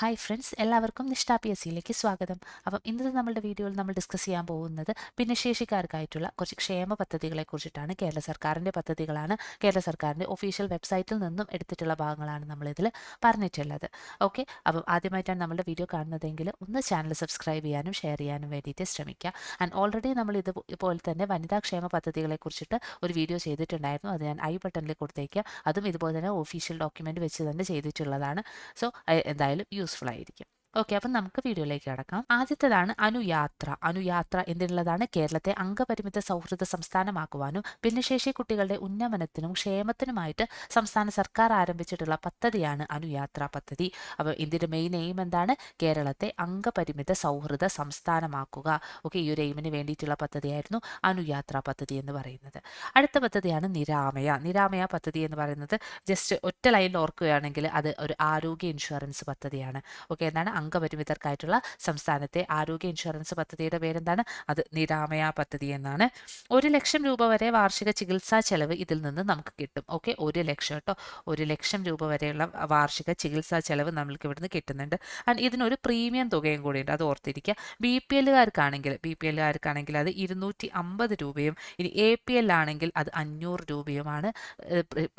Hi friends എല്ലാവർക്കും നിഷ്ഠ P S സിയിലേക്ക് സ്വാഗതം. അപ്പം ഇന്നത്തെ നമ്മുടെ വീഡിയോയിൽ നമ്മൾ ഡിസ്കസ് ചെയ്യാൻ പോകുന്നത് ഭിന്നശേഷിക്കാർക്കായിട്ടുള്ള കുറച്ച് ക്ഷേമ പദ്ധതികളെ കുറിച്ചിട്ടാണ് കേരള സർക്കാരിന്റെ പദ്ധതികളാണ്. കേരള സർക്കാരിന്റെ ഒഫീഷ്യൽ വെബ്സൈറ്റിൽ നിന്നും എടുത്തിട്ടുള്ള ഭാഗങ്ങളാണ് നമ്മളിതിൽ പറഞ്ഞിട്ടുള്ളത്. ഓക്കെ അപ്പം ആദ്യമായിട്ടാണ് നമ്മളുടെ വീഡിയോ കാണുന്നതെങ്കിൽ ഒന്ന് ചാനൽ സബ്സ്ക്രൈബ് ചെയ്യാനും ഷെയർ ചെയ്യാനും വേണ്ടിയിട്ട് ശ്രമിക്കുക. ആൻഡ് ഓൾറെഡി നമ്മൾ ഇത് ഇതുപോലെ തന്നെ വനിതാ ക്ഷേമ പദ്ധതികളെ കുറിച്ചിട്ട് ഒരു വീഡിയോ ചെയ്തിട്ടുണ്ടായിരുന്നു. അത് ഞാൻ ഐ ബട്ടണിൽ കൊടുത്തേക്കുക. അതും ഇതുപോലെ തന്നെ ഒഫീഷ്യൽ ഡോക്യുമെന്റ് വെച്ച് തന്നെ ചെയ്തിട്ടുള്ളതാണ്. സോ എന്തായാലും യൂസ്ഫുൾ ആയിരിക്കും ഓക്കെ അപ്പം നമുക്ക് വീഡിയോയിലേക്ക് കടക്കാം. ആദ്യത്തേതാണ് അനുയാത്ര. അനുയാത്ര എന്നുള്ളതാണ് കേരളത്തെ അംഗപരിമിത സൗഹൃദ സംസ്ഥാനമാക്കുവാനും ഭിന്നശേഷി കുട്ടികളുടെ ഉന്നമനത്തിനും ക്ഷേമത്തിനുമായിട്ട് സംസ്ഥാന സർക്കാർ ആരംഭിച്ചിട്ടുള്ള പദ്ധതിയാണ് അനുയാത്ര പദ്ധതി. അപ്പോൾ ഇതിന്റെ മെയിൻ എയിം എന്താണ്? കേരളത്തെ അംഗപരിമിത സൗഹൃദ സംസ്ഥാനമാക്കുക. ഓക്കെ ഈ ഒരു എയിമിന് വേണ്ടിയിട്ടുള്ള പദ്ധതിയായിരുന്നു അനുയാത്ര പദ്ധതി എന്ന് പറയുന്നത്. അടുത്ത പദ്ധതിയാണ് നിരാമയ. നിരാമയ പദ്ധതി എന്ന് പറയുന്നത് ജസ്റ്റ് ഒറ്റ ലൈനിൽ ഓർക്കുകയാണെങ്കിൽ അത് ഒരു ആരോഗ്യ ഇൻഷുറൻസ് പദ്ധതിയാണ്. ഓക്കെ എന്താണ്? അംഗപരിമിതർക്കായിട്ടുള്ള സംസ്ഥാനത്തെ ആരോഗ്യ ഇൻഷുറൻസ് പദ്ധതിയുടെ പേരെന്താണ്? അത് നിരാമയ പദ്ധതി എന്നാണ്. ഒരു ലക്ഷം രൂപ വരെ വാർഷിക ചികിത്സാ ചെലവ് ഇതിൽ നിന്ന് നമുക്ക് കിട്ടും. ഓക്കെ? ഒരു ലക്ഷം കേട്ടോ. ഒരു ലക്ഷം രൂപ വരെയുള്ള വാർഷിക ചികിത്സാ ചെലവ് നമ്മൾക്ക് ഇവിടുന്ന് കിട്ടുന്നുണ്ട്. ആൻഡ് ഇതിനൊരു പ്രീമിയം തുകയും കൂടിയുണ്ട്. അത് ഓർത്തിരിക്കുക ബി പി എല്ലുകാർക്കാണെങ്കിൽ ബി പി എല്ലുകാർക്കാണെങ്കിൽ അത് ഇരുന്നൂറ്റി അമ്പത് രൂപയും ഇനി എ പി എൽ ആണെങ്കിൽ അത് അഞ്ഞൂറ് രൂപയുമാണ്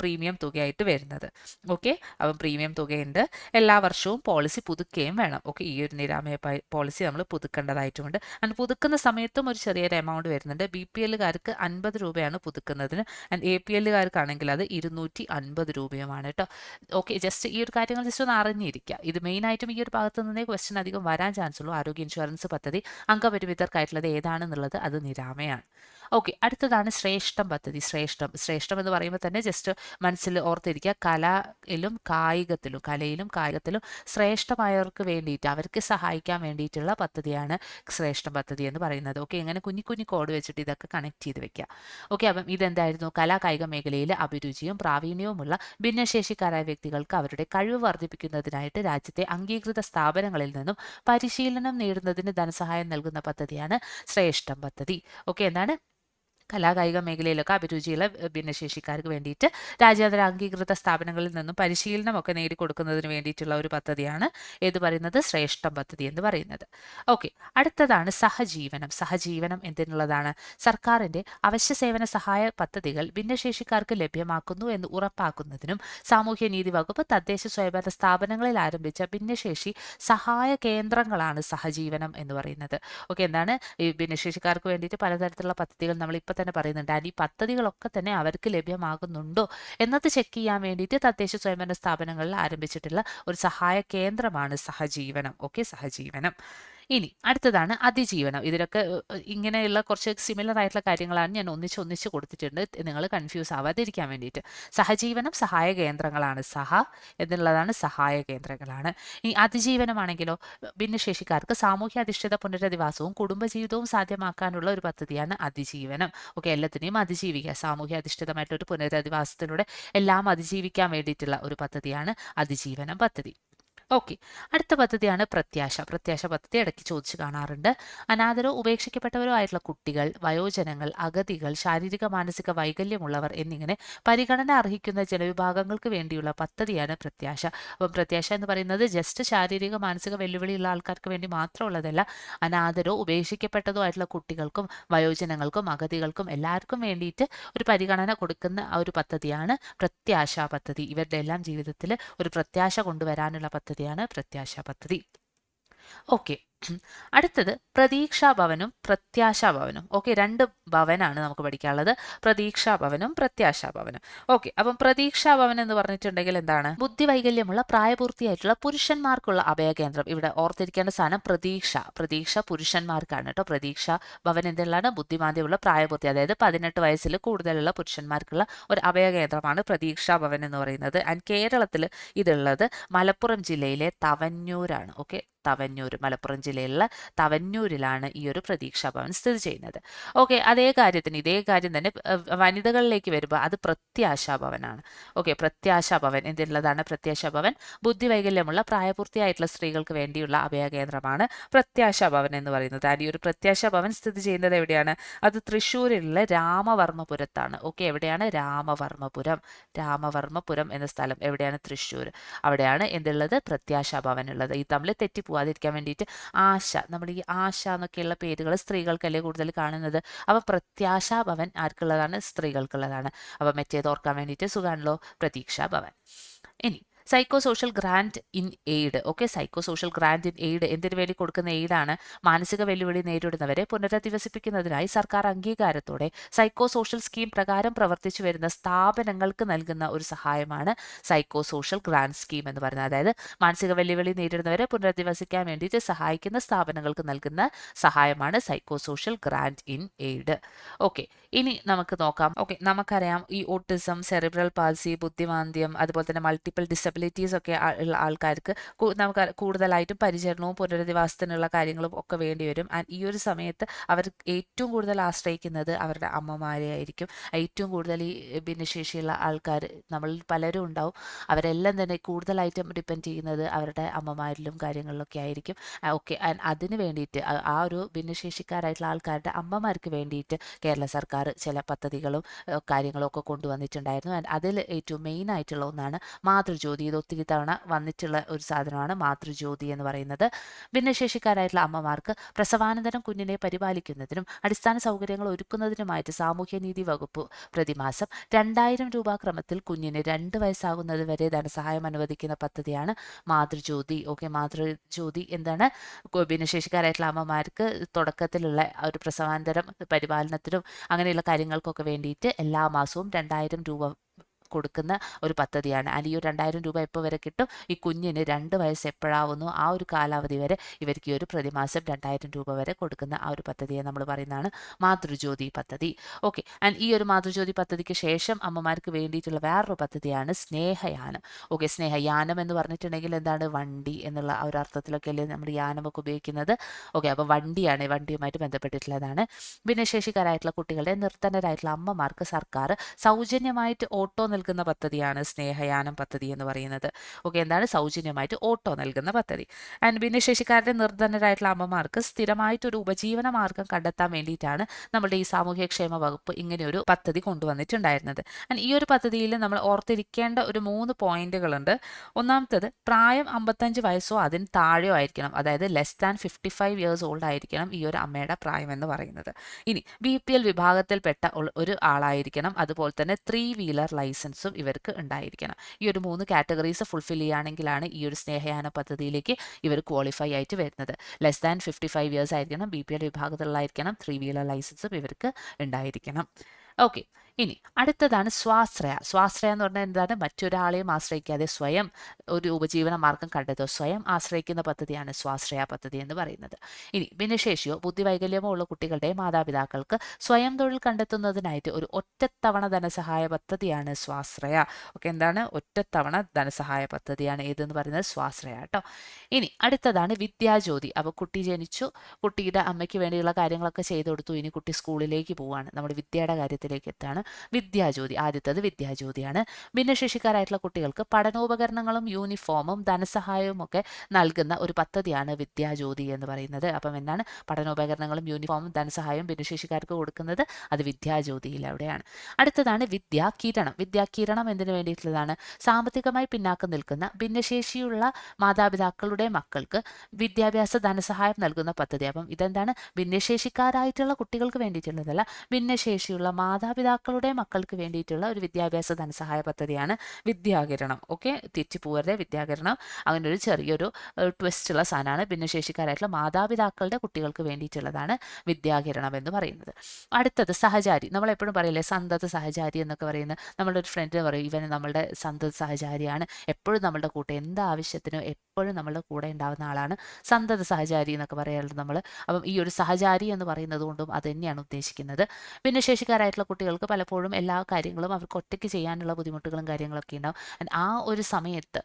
പ്രീമിയം തുകയായിട്ട് വരുന്നത്. ഓക്കെ? അപ്പം പ്രീമിയം തുകയുണ്ട്. എല്ലാ വർഷവും പോളിസി പുതുക്കുകയും വേണം. ഓക്കെ ഈ ഒരു നിരാമയ പോളിസി നമ്മൾ പുതുക്കേണ്ടതായിട്ടുമുണ്ട് ആൻഡ് പുതുക്കുന്ന സമയത്തും ഒരു ചെറിയൊരു എമൗണ്ട് വരുന്നുണ്ട്. ബി പി എല്ലുകാർക്ക് അൻപത് രൂപയാണ് പുതുക്കുന്നതിന്. ആൻഡ് എ പി എല്ലുകാർക്കാണെങ്കിൽ അത് ഇരുന്നൂറ്റി അൻപത് രൂപയുമാണ് കേട്ടോ ഓക്കെ ജസ്റ്റ് ഈ ഒരു കാര്യങ്ങൾ ജസ്റ്റ് ഒന്ന് അറിഞ്ഞിരിക്കുക ഇത് മെയിനായിട്ടും ഈ ഒരു ഭാഗത്ത് നിന്നേ ക്വസ്റ്റ്യൻ അധികം വരാൻ ചാൻസ് ഉള്ളൂ. ആരോഗ്യ ഇൻഷുറൻസ് പദ്ധതി അംഗപരിമിതർക്കായിട്ടുള്ളത് ഏതാണെന്നുള്ളത് അത് നിരാമയാണ്. ഓക്കെ അടുത്തതാണ് ശ്രേഷ്ഠം പദ്ധതി. ശ്രേഷ്ഠം. ശ്രേഷ്ഠം എന്ന് പറയുമ്പോൾ തന്നെ ജസ്റ്റ് മനസ്സിൽ ഓർത്തിരിക്കുക. കലയിലും കായികത്തിലും കലയിലും കായികത്തിലും ശ്രേഷ്ഠമായവർക്ക് വേണ്ടിയിട്ട് അവർക്ക് സഹായിക്കാൻ വേണ്ടിയിട്ടുള്ള പദ്ധതിയാണ് ശ്രേഷ്ഠം പദ്ധതി എന്ന് പറയുന്നത്. ഓക്കെ ഇങ്ങനെ കുഞ്ഞി കുഞ്ഞി കോഡ് വെച്ചിട്ട് ഇതൊക്കെ കണക്ട് ചെയ്ത് വെക്കുക. ഓക്കെ അപ്പം ഇതെന്തായിരുന്നു? കലാ കായിക മേഖലയിൽ അഭിരുചിയും പ്രാവീണ്യവുമുള്ള ഭിന്നശേഷിക്കാരായ വ്യക്തികൾക്ക് അവരുടെ കഴിവ് വർദ്ധിപ്പിക്കുന്നതിനായിട്ട് രാജ്യത്തെ അംഗീകൃത സ്ഥാപനങ്ങളിൽ നിന്നും പരിശീലനം നേടുന്നതിന് ധനസഹായം നൽകുന്ന പദ്ധതിയാണ് ശ്രേഷ്ഠം പദ്ധതി. ഓക്കെ എന്താണ്? കലാകായിക മേഖലയിലൊക്കെ അഭിരുചിയുള്ള ഭിന്നശേഷിക്കാർക്ക് വേണ്ടിയിട്ട് രാജ്യാന്തര അംഗീകൃത സ്ഥാപനങ്ങളിൽ നിന്നും പരിശീലനമൊക്കെ നേടിക്കൊടുക്കുന്നതിന് വേണ്ടിയിട്ടുള്ള ഒരു പദ്ധതിയാണ് ഏത് പറയുന്നത്? ശ്രേഷ്ഠം പദ്ധതി എന്ന് പറയുന്നത്. ഓക്കെ. അടുത്തതാണ് സഹജീവനം. സഹജീവനം എന്തിനുള്ളതാണ്? സർക്കാരിന്റെ അവശ്യ സേവന സഹായ പദ്ധതികൾ ഭിന്നശേഷിക്കാർക്ക് ലഭ്യമാക്കുന്നു എന്ന് ഉറപ്പാക്കുന്നതിനും സാമൂഹ്യനീതി വകുപ്പ് തദ്ദേശ സ്വയംഭരണ സ്ഥാപനങ്ങളിൽ ആരംഭിച്ച ഭിന്നശേഷി സഹായ കേന്ദ്രങ്ങളാണ് സഹജീവനം എന്ന് പറയുന്നത്. ഓക്കെ. എന്താണ്? ഈ ഭിന്നശേഷിക്കാർക്ക് വേണ്ടിയിട്ട് പലതരത്തിലുള്ള പദ്ധതികൾ നമ്മൾ ഇപ്പോൾ തന്നെ പറയുന്നുണ്ട്. ആൻഡ് ഈ പദ്ധതികളൊക്കെ തന്നെ അവർക്ക് ലഭ്യമാകുന്നുണ്ടോ? എന്നത് ചെക്ക് ചെയ്യാൻ വേണ്ടിയിട്ട് തദ്ദേശ സ്വയംഭരണ സ്ഥാപനങ്ങളിൽ ആരംഭിച്ചിട്ടുള്ള ഒരു സഹായ കേന്ദ്രമാണ് സഹജീവനം. ഓക്കെ സഹജീവനം. ഇനി അടുത്തതാണ് അതിജീവനം. ഇതിലൊക്കെ ഇങ്ങനെയുള്ള കുറച്ച് സിമിലർ ആയിട്ടുള്ള കാര്യങ്ങളാണ് ഞാൻ ഒന്നിച്ച് ഒന്നിച്ച് കൊടുത്തിട്ടുണ്ട്. നിങ്ങൾ കൺഫ്യൂസ് ആവാതിരിക്കാൻ വേണ്ടിയിട്ട്. സഹജീവനം സഹായ കേന്ദ്രങ്ങളാണ്. സഹ എന്നുള്ളതാണ് സഹായ കേന്ദ്രങ്ങളാണ്. ഈ അതിജീവനമാണെങ്കിലോ ഭിന്നശേഷിക്കാർക്ക് സാമൂഹ്യാധിഷ്ഠിത പുനരധിവാസവും കുടുംബജീവിതവും സാധ്യമാക്കാനുള്ള ഒരു പദ്ധതിയാണ് അതിജീവനം. ഓക്കെ എല്ലാത്തിനെയും അതിജീവിക്കുക. സാമൂഹ്യ അധിഷ്ഠിതമായിട്ടൊരു പുനരധിവാസത്തിലൂടെ എല്ലാം അതിജീവിക്കാൻ വേണ്ടിയിട്ടുള്ള ഒരു പദ്ധതിയാണ് അതിജീവനം പദ്ധതി. ഓക്കെ അടുത്ത പദ്ധതിയാണ് പ്രത്യാശ. പ്രത്യാശ പദ്ധതി ഇടയ്ക്ക് ചോദിച്ചു കാണാറുണ്ട്. അനാഥരോ ഉപേക്ഷിക്കപ്പെട്ടവരോ ആയിട്ടുള്ള കുട്ടികൾ വയോജനങ്ങൾ അഗതികൾ ശാരീരിക മാനസിക വൈകല്യമുള്ളവർ എന്നിങ്ങനെ പരിഗണന അർഹിക്കുന്ന ജനവിഭാഗങ്ങൾക്ക് വേണ്ടിയുള്ള പദ്ധതിയാണ് പ്രത്യാശ. അപ്പം പ്രത്യാശ എന്ന് പറയുന്നത് ജസ്റ്റ് ശാരീരിക മാനസിക വെല്ലുവിളിയുള്ള ആൾക്കാർക്ക് വേണ്ടി മാത്രമുള്ളതല്ല അനാഥരോ ഉപേക്ഷിക്കപ്പെട്ടതോ ആയിട്ടുള്ള കുട്ടികൾക്കും വയോജനങ്ങൾക്കും അഗതികൾക്കും എല്ലാവർക്കും വേണ്ടിയിട്ട് ഒരു പരിഗണന കൊടുക്കുന്ന ഒരു പദ്ധതിയാണ് പ്രത്യാശ പദ്ധതി. ഇവരുടെ എല്ലാം ജീവിതത്തിൽ ഒരു പ്രത്യാശ കൊണ്ടുവരാനുള്ള പദ്ധതി പദ്ധതിയാണ് പ്രത്യാശ പദ്ധതി. ഓക്കെ. അടുത്തത് പ്രതീക്ഷാ ഭവനും പ്രത്യാശാ ഭവനും ഓക്കെ രണ്ട് ഭവനാണ് നമുക്ക് പഠിക്കാനുള്ളത്. പ്രതീക്ഷാ ഭവനും പ്രത്യാശാ ഭവനും ഓക്കെ അപ്പം പ്രതീക്ഷാ ഭവൻ എന്ന് പറഞ്ഞിട്ടുണ്ടെങ്കിൽ എന്താണ്? ബുദ്ധി വൈകല്യമുള്ള പ്രായപൂർത്തിയായിട്ടുള്ള പുരുഷന്മാർക്കുള്ള അഭയകേന്ദ്രം ഇവിടെ ഓർത്തിരിക്കേണ്ട സാധനം പ്രതീക്ഷ. പ്രതീക്ഷ പുരുഷന്മാർക്കാണ് കേട്ടോ. പ്രതീക്ഷ ഭവൻ എന്തെല്ലാം ബുദ്ധിമാന്ദ്യമുള്ള പ്രായപൂർത്തി അതായത് പതിനെട്ട് വയസ്സിൽ കൂടുതലുള്ള പുരുഷന്മാർക്കുള്ള ഒരു അഭയകേന്ദ്രമാണ് പ്രതീക്ഷാ ഭവൻ എന്ന് പറയുന്നത്. ആൻഡ് കേരളത്തിൽ ഇതുള്ളത് മലപ്പുറം ജില്ലയിലെ തവന്നൂരാണ്. ഓക്കെ തവന്നൂർ മലപ്പുറം ജില്ലയിലുള്ള തവന്നൂരിലാണ് ഈ ഒരു പ്രതീക്ഷാ ഭവൻ സ്ഥിതി ചെയ്യുന്നത്. ഓക്കെ അതേ കാര്യത്തിന് ഇതേ കാര്യം തന്നെ വനിതകളിലേക്ക് വരുമ്പോൾ അത് പ്രത്യാശാ ഭവനാണ് ഓക്കെ പ്രത്യാശാ ഭവൻ എന്തിനുള്ളതാണ് പ്രത്യാശാ ഭവൻ ബുദ്ധിവൈകല്യമുള്ള പ്രായപൂർത്തിയായിട്ടുള്ള സ്ത്രീകൾക്ക് വേണ്ടിയുള്ള അഭയകേന്ദ്രമാണ് പ്രത്യാശാ ഭവൻ എന്ന് പറയുന്നത്. ആൻഡ് ഈ ഒരു പ്രത്യാശാ ഭവൻ സ്ഥിതി ചെയ്യുന്നത് എവിടെയാണ്? അത് തൃശ്ശൂരിലുള്ള രാമവർമ്മപുരത്താണ്. ഓക്കെ എവിടെയാണ്? രാമവർമ്മപുരം. രാമവർമ്മപുരം എന്ന സ്ഥലം എവിടെയാണ്? തൃശ്ശൂർ. അവിടെയാണ് എന്തുള്ളത്? പ്രത്യാശാ ഭവൻ ഉള്ളത്. ഈ തമ്മിൽ തെറ്റിപ്പോവാതിരിക്കാൻ വേണ്ടിയിട്ട് ആശ നമ്മൾ ഈ ആശ എന്നൊക്കെയുള്ള പേരുകൾ സ്ത്രീകൾക്കല്ലേ കൂടുതൽ കാണുന്നത്. അപ്പം പ്രത്യാശ ഭവൻ ആർക്കുള്ളതാണ്? സ്ത്രീകൾക്കുള്ളതാണ്. അപ്പം മറ്റേത് ഓർക്കാൻ വേണ്ടിയിട്ട് സുഖാണല്ലോ? പ്രതീക്ഷാ ഭവൻ. ഇനി psycho social grant in aid okay psycho social grant in aid എന്തിനു വേണ്ടി കൊടുക്കുന്ന എയ്ഡാണ് മാനസിക വെല്ലുവിളി നേരിടുന്നവരെ പുനരധിവസിപ്പിക്കുന്നതിനായി സർക്കാർ അംഗീകാരത്തോടെ സൈക്കോ സോഷ്യൽ സ്കീം പ്രകാരം പ്രവർത്തിച്ചു വരുന്ന സ്ഥാപനങ്ങൾക്ക് നൽകുന്ന ഒരു സഹായമാണ് സൈക്കോ സോഷ്യൽ ഗ്രാൻഡ് സ്കീം എന്ന് പറയുന്നത്. അതായത് മാനസിക വെല്ലുവിളി നേരിടുന്നവരെ പുനരധിവസിക്കാൻ വേണ്ടിയിട്ട് സഹായിക്കുന്ന സ്ഥാപനങ്ങൾക്ക് നൽകുന്ന സഹായമാണ് psycho social grant in aid okay ഇനി നമുക്ക് നോക്കാം. ഓക്കെ നമുക്കറിയാം ഈ ഓട്ടിസം സെറിബ്രൽ പാൽസി ബുദ്ധിമാന്ദ്യം അതുപോലെ തന്നെ മൾട്ടിപ്പിൾ ഡിസബിലിറ്റീസ് ഒക്കെ ഉള്ള ആൾക്കാർക്ക് നമുക്ക് കൂടുതലായിട്ടും പരിചരണവും പുനരധിവാസത്തിനുള്ള കാര്യങ്ങളും ഒക്കെ വേണ്ടി വരും. ആൻഡ് ഈ ഒരു സമയത്ത് അവർ ഏറ്റവും കൂടുതൽ ആശ്രയിക്കുന്നത് അവരുടെ അമ്മമാരെ ആയിരിക്കും. ഏറ്റവും കൂടുതൽ ഈ ഭിന്നശേഷിയുള്ള ആൾക്കാർ നമ്മളിൽ പലരും ഉണ്ടാവും. അവരെല്ലാം തന്നെ കൂടുതലായിട്ടും ഡിപ്പെൻഡ് ചെയ്യുന്നത് അവരുടെ അമ്മമാരിലും കാര്യങ്ങളിലൊക്കെ ആയിരിക്കും. ഓക്കെ ആൻഡ് അതിന് വേണ്ടിയിട്ട് ആ ഒരു ഭിന്നശേഷിക്കാരായിട്ടുള്ള ആൾക്കാരുടെ അമ്മമാർക്ക് വേണ്ടിയിട്ട് കേരള സർക്കാർ ചില പദ്ധതികളും കാര്യങ്ങളും ഒക്കെ കൊണ്ടുവന്നിട്ടുണ്ടായിരുന്നു. ആൻഡ് അതിൽ ഏറ്റവും മെയിൻ ആയിട്ടുള്ള ഒന്നാണ് മാതൃജ്യോതി ഇത് ഒത്തിരി തവണ വന്നിട്ടുള്ള ഒരു സാധനമാണ് മാതൃജ്യോതി എന്ന് പറയുന്നത്. ഭിന്നശേഷിക്കാരായിട്ടുള്ള അമ്മമാർക്ക് പ്രസവാനന്തരം കുഞ്ഞിനെ പരിപാലിക്കുന്നതിനും അടിസ്ഥാന സൗകര്യങ്ങൾ ഒരുക്കുന്നതിനുമായിട്ട് സാമൂഹ്യനീതി വകുപ്പ് പ്രതിമാസം രണ്ടായിരം രൂപ ക്രമത്തിൽ കുഞ്ഞിന് രണ്ട് വയസ്സാകുന്നത് വരെ ധനസഹായം അനുവദിക്കുന്ന പദ്ധതിയാണ് മാതൃജ്യോതി. ഓക്കെ മാതൃജ്യോതി എന്താണ്? ഭിന്നശേഷിക്കാരായിട്ടുള്ള അമ്മമാർക്ക് തുടക്കത്തിലുള്ള ഒരു പ്രസവാനന്തരം പരിപാലനത്തിനും അങ്ങനെയുള്ള കാര്യങ്ങൾക്കൊക്കെ വേണ്ടിയിട്ട് എല്ലാ മാസവും രണ്ടായിരം രൂപ കൊടുക്കുന്ന ഒരു പദ്ധതിയാണ്. ഒരു രണ്ടായിരം രൂപ എപ്പോൾ വരെ കിട്ടും? ഈ കുഞ്ഞിന് രണ്ട് വയസ്സ് എപ്പോഴാവുന്നു? ആ ഒരു കാലാവധി വരെ ഇവർക്ക് ഈ ഒരു പ്രതിമാസം രണ്ടായിരം രൂപ വരെ കൊടുക്കുന്ന ആ ഒരു പദ്ധതിയെ നമ്മൾ പറയുന്നതാണ് മാതൃജ്യോതി പദ്ധതി. ഓക്കെ. ആൻഡ് ഈ ഒരു മാതൃജ്യോതി പദ്ധതിക്ക് ശേഷം അമ്മമാർക്ക് വേണ്ടിയിട്ടുള്ള വേറൊരു പദ്ധതിയാണ് സ്നേഹയാനം. ഓക്കെ സ്നേഹയാനം എന്ന് പറഞ്ഞിട്ടുണ്ടെങ്കിൽ എന്താണ്? വണ്ടി എന്നുള്ള ആ ഒരു അർത്ഥത്തിലൊക്കെ അല്ലേ നമ്മൾ യാനമൊക്കെ ഉപയോഗിക്കുന്നത്. ഓക്കെ അപ്പോൾ വണ്ടിയാണ് വണ്ടിയുമായിട്ട് ബന്ധപ്പെട്ടിട്ടുള്ളതാണ്. ഭിന്നശേഷിക്കാരായിട്ടുള്ള കുട്ടികളുടെ നിർത്തനരായിട്ടുള്ള അമ്മമാർക്ക് സർക്കാർ സൗജന്യമായിട്ട് ഓട്ടോ നൽകുന്ന പദ്ധതിയാണ് സ്നേഹയാനം പദ്ധതി എന്ന് പറയുന്നത്. ഓക്കെ എന്താണ്? സൗജന്യമായിട്ട് ഓട്ടോ നൽകുന്ന പദ്ധതി. ആൻഡ് ഭിന്നശേഷിക്കാരുടെ നിർധനരായിട്ടുള്ള അമ്മമാർക്ക് സ്ഥിരമായിട്ടൊരു ഉപജീവന മാർഗം കണ്ടെത്താൻ വേണ്ടിയിട്ടാണ് നമ്മുടെ ഈ സാമൂഹ്യക്ഷേമ വകുപ്പ് ഇങ്ങനെ ഒരു പദ്ധതി കൊണ്ടുവന്നിട്ടുണ്ടായിരുന്നത്. ആൻഡ് ഈ ഒരു പദ്ധതിയിൽ നമ്മൾ ഓർത്തിരിക്കേണ്ട ഒരു മൂന്ന് പോയിന്റുകളുണ്ട്. ഒന്നാമത്തത് പ്രായം അമ്പത്തഞ്ച് വയസ്സോ അതിന് താഴെയോ ആയിരിക്കണം. അതായത് less than fifty five years old ആയിരിക്കണം ഈ ഒരു അമ്മയുടെ പ്രായം എന്ന് പറയുന്നത്. ഇനി ബി പി എൽ വിഭാഗത്തിൽപ്പെട്ട ഒരു ആളായിരിക്കണം. അതുപോലെ തന്നെ ത്രീ വീലർ ലൈസൻസും ഇവർക്ക് ഉണ്ടായിരിക്കണം. ഈ ഒരു മൂന്ന് കാറ്റഗറീസ് ഫുൾഫിൽ ചെയ്യുകയാണെങ്കിലാണ് ഈ ഒരു സ്നേഹയാന പദ്ധതിയിലേക്ക് ഇവർ ക്വാളിഫൈ ആയിട്ട് വരുന്നത്. Less than fifty five years ആയിരിക്കണം ബി പി എൽ വിഭാഗത്തിലുള്ളതായിരിക്കണം ത്രീ വീലർ ലൈസൻസും ഇവർക്ക് ഉണ്ടായിരിക്കണം. ഓക്കെ ഇനി അടുത്തതാണ് സ്വാശ്രയ. സ്വാശ്രയ എന്ന് പറഞ്ഞാൽ എന്താണ്? മറ്റൊരാളെയും ആശ്രയിക്കാതെ സ്വയം ഒരു ഉപജീവന മാർഗം കണ്ടെത്തുക. സ്വയം ആശ്രയിക്കുന്ന പദ്ധതിയാണ് സ്വാശ്രയ പദ്ധതി എന്ന് പറയുന്നത്. ഇനി ഭിന്നശേഷിയോ ബുദ്ധിവൈകല്യമോ ഉള്ള കുട്ടികളുടെ മാതാപിതാക്കൾക്ക് സ്വയം തൊഴിൽ കണ്ടെത്തുന്നതിനായിട്ട് ഒരു ഒറ്റത്തവണ ധനസഹായ പദ്ധതിയാണ് സ്വാശ്രയ. ഓക്കെ എന്താണ്? ഒറ്റത്തവണ ധനസഹായ പദ്ധതിയാണ് ഏതെന്ന് പറയുന്നത്? സ്വാശ്രയ കേട്ടോ. ഇനി അടുത്തതാണ് വിദ്യാജ്യോതി. അപ്പോൾ കുട്ടി ജനിച്ചു കുട്ടിയുടെ അമ്മയ്ക്ക് വേണ്ടിയുള്ള കാര്യങ്ങളൊക്കെ ചെയ്തു കൊടുത്തു. ഇനി കുട്ടി സ്കൂളിലേക്ക് പോവുകയാണ് നമ്മുടെ വിദ്യയുടെ കാര്യത്തിലേക്ക് എത്താണ്? വിദ്യാജ്യോതി ആദ്യത്തത് വിദ്യാജ്യോതിയാണ്. ഭിന്നശേഷിക്കാരായിട്ടുള്ള കുട്ടികൾക്ക് പഠനോപകരണങ്ങളും യൂണിഫോമും ധനസഹായവും ഒക്കെ നൽകുന്ന ഒരു പദ്ധതിയാണ് വിദ്യാജ്യോതി എന്ന് പറയുന്നത്. അപ്പം എന്താണ് പഠനോപകരണങ്ങളും യൂണിഫോമും ധനസഹായവും ഭിന്നശേഷിക്കാർക്ക് കൊടുക്കുന്നത് അത് വിദ്യാജ്യോതിയിൽ അവിടെയാണ്. അടുത്തതാണ് വിദ്യാകിരണം. വിദ്യാകിരണം എന്തിനു വേണ്ടിയിട്ടുള്ളതാണ്? സാമ്പത്തികമായി പിന്നാക്കം നിൽക്കുന്ന ഭിന്നശേഷിയുള്ള മാതാപിതാക്കളുടെ മക്കൾക്ക് വിദ്യാഭ്യാസ ധനസഹായം നൽകുന്ന പദ്ധതി. അപ്പം ഇതെന്താണ്? ഭിന്നശേഷിക്കാരായിട്ടുള്ള കുട്ടികൾക്ക് വേണ്ടിയിട്ടുള്ളതല്ല ഭിന്നശേഷിയുള്ള മാതാപിതാക്കളുടെ മക്കൾക്ക് വേണ്ടിയിട്ടുള്ള ഒരു വിദ്യാഭ്യാസ ധനസഹായ പദ്ധതിയാണ് വിദ്യാകിരണം. ഓക്കെ തെറ്റിപ്പോവരുടെ വിദ്യാകിരണം. അങ്ങനെ ഒരു ചെറിയൊരു ട്വിസ്റ്റ് ഉള്ള സാധനമാണ്. ഭിന്നശേഷിക്കാരായിട്ടുള്ള മാതാപിതാക്കളുടെ കുട്ടികൾക്ക് വേണ്ടിയിട്ടുള്ളതാണ് വിദ്യാകിരണം എന്ന് പറയുന്നത്. അടുത്തത് സഹചാരി. നമ്മൾ എപ്പോഴും പറയില്ലേ സന്തത സഹചാരി എന്നൊക്കെ പറയുന്നത് നമ്മളുടെ ഒരു ഫ്രണ്ട് പറയും ഇവൻ നമ്മളുടെ സന്തത സഹചാരിയാണ്. എപ്പോഴും നമ്മളുടെ കൂട്ടം എന്ത് ആവശ്യത്തിനും എപ്പോഴും നമ്മളുടെ കൂടെ ഉണ്ടാവുന്ന ആളാണ് സന്തത സഹചാരി എന്നൊക്കെ പറയാറുണ്ട് നമ്മൾ അപ്പം ഈ ഒരു സഹചാരി എന്ന് പറയുന്നത് കൊണ്ടും അത് തന്നെയാണ് ഉദ്ദേശിക്കുന്നത്. ഭിന്നശേഷിക്കാരായിട്ടുള്ള കുട്ടികൾക്ക് പലപ്പോഴും എല്ലാ കാര്യങ്ങളും അവർക്ക് ഒറ്റയ്ക്ക് ചെയ്യാനുള്ള ബുദ്ധിമുട്ടുകളും കാര്യങ്ങളൊക്കെ ഉണ്ടാവും. ആ ഒരു സമയത്ത്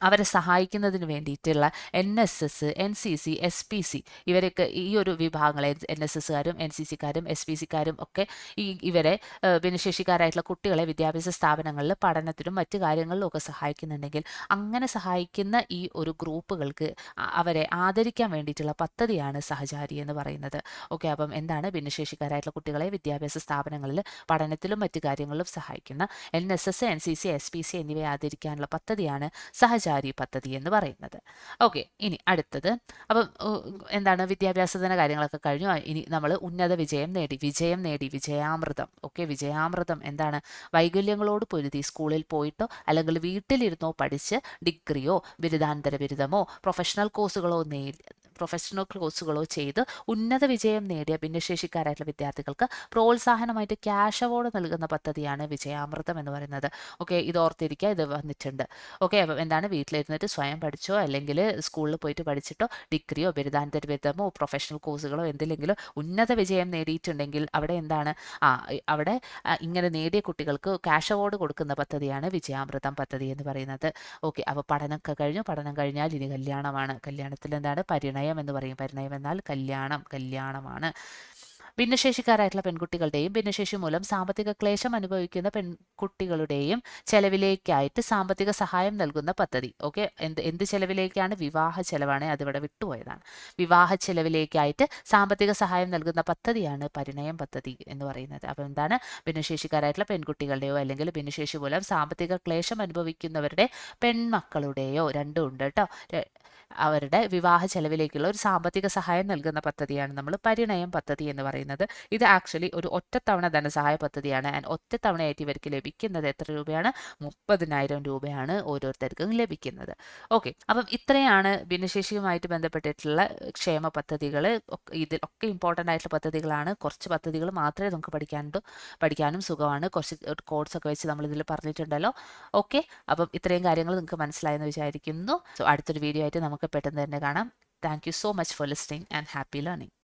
അവരെ സഹായിക്കുന്നതിന് വേണ്ടിയിട്ടുള്ള N S S N C C S P C ഇവരൊക്കെ ഈ ഒരു വിഭാഗങ്ങളെ എൻ എസ് എസ്സുകാരും എൻ സി സിക്കാരും എസ് പി സിക്കാരും ഒക്കെ ഈ ഇവരെ ഭിന്നശേഷിക്കാരായിട്ടുള്ള കുട്ടികളെ വിദ്യാഭ്യാസ സ്ഥാപനങ്ങളിൽ പഠനത്തിനും മറ്റു കാര്യങ്ങളിലും ഒക്കെ സഹായിക്കുന്നുണ്ടെങ്കിൽ അങ്ങനെ സഹായിക്കുന്ന ഈ ഒരു ഗ്രൂപ്പുകൾക്ക് അവരെ ആദരിക്കാൻ വേണ്ടിയിട്ടുള്ള പദ്ധതിയാണ് സഹചാരി എന്ന് പറയുന്നത്. ഓക്കെ അപ്പം എന്താണ് ഭിന്നശേഷിക്കാരായിട്ടുള്ള കുട്ടികളെ വിദ്യാഭ്യാസ സ്ഥാപനങ്ങളിൽ പഠനത്തിലും മറ്റു കാര്യങ്ങളിലും സഹായിക്കുന്ന N S S N C C S P C എന്നിവയെ ആദരിക്കാനുള്ള പദ്ധതിയാണ് സഹചാരി സഹചാരി പദ്ധതി എന്ന് പറയുന്നത്. ഓക്കെ ഇനി അടുത്തത്. അപ്പം എന്താണ് വിദ്യാഭ്യാസത്തിന്റെ കാര്യങ്ങളൊക്കെ കഴിഞ്ഞു. ഇനി നമ്മൾ ഉന്നത വിജയം നേടി വിജയം നേടി വിജയാമൃതം. ഓക്കെ വിജയാമൃതം എന്താണ്? വൈകല്യങ്ങളോട് പൊരുതി സ്കൂളിൽ പോയിട്ടോ അല്ലെങ്കിൽ വീട്ടിലിരുന്നോ പഠിച്ച് ഡിഗ്രിയോ ബിരുദാനന്തര ബിരുദമോ പ്രൊഫഷണൽ കോഴ്സുകളോ പ്രൊഫഷണൽ കോഴ്സുകളോ ചെയ്ത് ഉന്നത വിജയം നേടിയ ഭിന്നശേഷിക്കാരായിട്ടുള്ള വിദ്യാർത്ഥികൾക്ക് പ്രോത്സാഹനമായിട്ട് ക്യാഷ് അവാർഡ് നൽകുന്ന പദ്ധതിയാണ് വിജയാമൃതം എന്ന് പറയുന്നത്. ഓക്കെ ഇത് ഓർത്തിരിക്കുക ഇത് വന്നിട്ടുണ്ട്. ഓക്കെ അപ്പം എന്താണ്? വീട്ടിലിരുന്നിട്ട് സ്വയം പഠിച്ചോ അല്ലെങ്കിൽ സ്കൂളിൽ പോയിട്ട് പഠിച്ചിട്ടോ ഡിഗ്രിയോ ബിരുദാനന്തര ബിരുദമോ പ്രൊഫഷണൽ കോഴ്സുകളോ എന്തിലെങ്കിലും ഉന്നത വിജയം നേടിയിട്ടുണ്ടെങ്കിൽ അവിടെ എന്താണ്? ആ അവിടെ ഇങ്ങനെ നേടിയ കുട്ടികൾക്ക് ക്യാഷ് അവാർഡ് കൊടുക്കുന്ന പദ്ധതിയാണ് വിജയാമൃതം പദ്ധതി എന്ന് പറയുന്നത്. ഓക്കെ അപ്പോൾ പഠനമൊക്കെ കഴിഞ്ഞു. പഠനം കഴിഞ്ഞാൽ ഇനി കല്യാണമാണ്. കല്യാണത്തിൽ എന്താണ്? പരിണയം എന്ന് പറയും. പരിണയം എന്നാൽ കല്യാണം കല്യാണമാണ്. ഭിന്നശേഷിക്കാരായിട്ടുള്ള പെൺകുട്ടികളുടെയും ഭിന്നശേഷി മൂലം സാമ്പത്തിക ക്ലേശം അനുഭവിക്കുന്ന പെൺകുട്ടികളുടെയും ചെലവിലേക്കായിട്ട് സാമ്പത്തിക സഹായം നൽകുന്ന പദ്ധതി. ഓക്കെ? എന്ത് എന്ത് ചെലവിലേക്കാണ്? വിവാഹ ചെലവാണ് അതിവിടെ വിട്ടുപോയതാണ്. വിവാഹ ചെലവിലേക്കായിട്ട് സാമ്പത്തിക സഹായം നൽകുന്ന പദ്ധതിയാണ് പരിണയം പദ്ധതി എന്ന് പറയുന്നത്. അപ്പോൾ എന്താണ്? ഭിന്നശേഷിക്കാരായിട്ടുള്ള പെൺകുട്ടികളുടെയോ അല്ലെങ്കിൽ ഭിന്നശേഷി മൂലം സാമ്പത്തിക ക്ലേശം അനുഭവിക്കുന്നവരുടെ പെൺമക്കളുടെയോ രണ്ടും ഉണ്ട് കേട്ടോ. അവരുടെ വിവാഹ ചെലവിലേക്കുള്ള ഒരു സാമ്പത്തിക സഹായം നൽകുന്ന പദ്ധതിയാണ് നമ്മൾ പരിണയം പദ്ധതി എന്ന് പറയുന്നത്. ഇത് ആക്ച്വലി ഒരു ഒറ്റത്തവണ ധനസഹായ പദ്ധതിയാണ്. ആൻഡ് ഒറ്റത്തവണയായിട്ട് ഇവർക്ക് ലഭിക്കുന്നത് എത്ര രൂപയാണ്? മുപ്പതിനായിരം രൂപയാണ് ഓരോരുത്തർക്കും ലഭിക്കുന്നത്. ഓക്കെ അപ്പം ഇത്രയാണ് ഭിന്നശേഷിയുമായിട്ട് ബന്ധപ്പെട്ടിട്ടുള്ള ക്ഷേമ പദ്ധതികൾ ഇതിൽ ഒക്കെ ഇമ്പോർട്ടന്റ് ആയിട്ടുള്ള പദ്ധതികളാണ്. കുറച്ച് പദ്ധതികൾ മാത്രമേ നമുക്ക് പഠിക്കാനുണ്ട് പഠിക്കാനും സുഖമാണ്. കുറച്ച് കോഡ്സ് ഒക്കെ വെച്ച് നമ്മൾ ഇതിൽ പറഞ്ഞിട്ടുണ്ടല്ലോ. ഓക്കെ അപ്പം ഇത്രയും കാര്യങ്ങൾ നിങ്ങൾക്ക് മനസ്സിലായെന്ന് വിചാരിക്കുന്നു. സോ അടുത്തൊരു വീഡിയോ ആയിട്ട് നമുക്ക് പെട്ടെന്ന് തന്നെ കാണാം. Thank you so much for listening and happy learning